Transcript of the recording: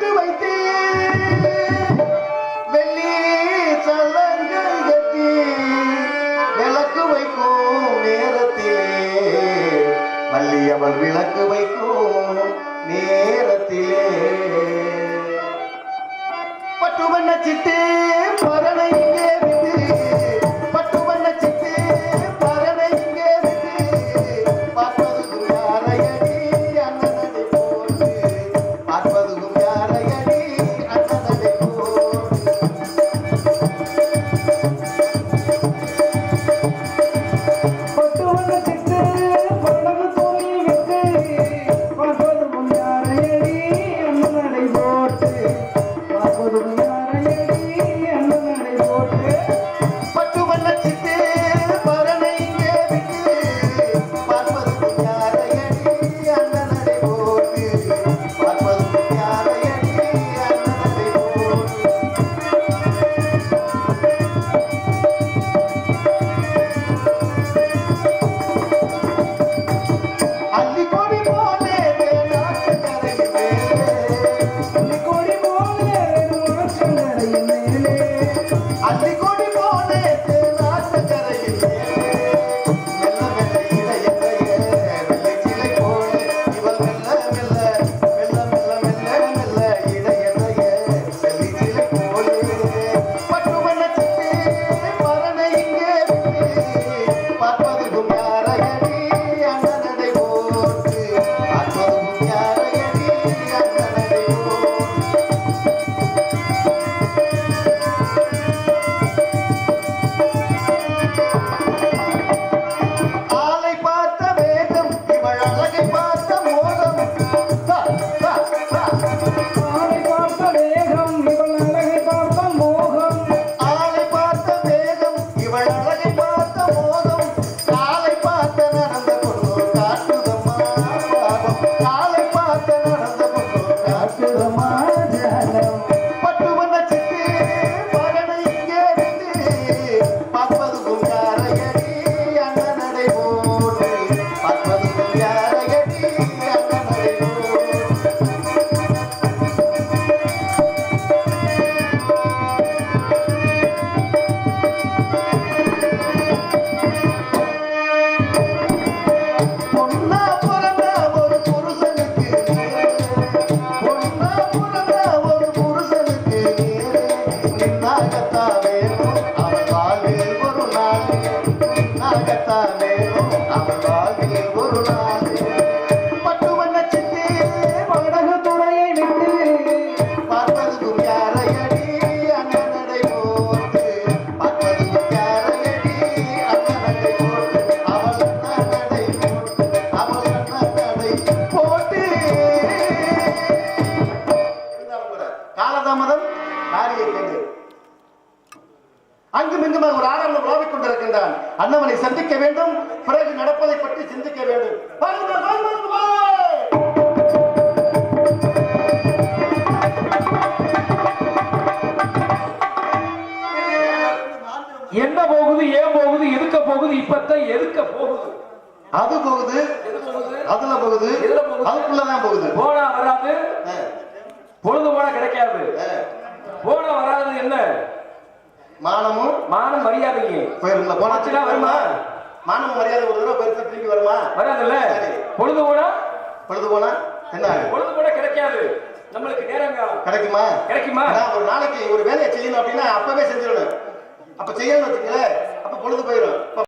கட்டு வைத்து வெள்ளி சலங்கள் கட்டி விளக்கு வைக்கும் நேரத்திலே. மல்லி அவள் விளக்கு வைக்கும் நேரத்திலே. பட்டுவண்ண சிட்டு பரணைய காலதாமதம் நாடிய கேடு அங்கும் இங்குமாக ஒரு ஆடலில் உலாவிக் கொண்டிருக்கின்றான் அண்ணவனை சந்திக்க வேண்டும். பிறகு நடப்பதை பற்றி சிந்திக்க வேண்டும். என்ன போகுது ஏன் போகுது எதுக்க போகுது இப்பத்தான் எதுக்க போகுது? அது போகுது அதுல போகுது? அதுக்குள்ளதான் போகுது. போனா வராது. மரியாதை ஒரு தடவை பெருசா வருமா? வராது பொழுது போனா? பொழுது போனா? என்ன? பொழுது போனா கிடைக்காது. நம்மளுக்கு நேரம் கிடைக்குமா? கிடைக்குமா? நான் ஒரு நாளைக்கு ஒரு வேலையை செய்யணும் அப்படின்னா அப்பவே செஞ்சிடணும். அப்ப செய்யணும் வச்சுக்கல அப்ப பொழுது போயிடும்.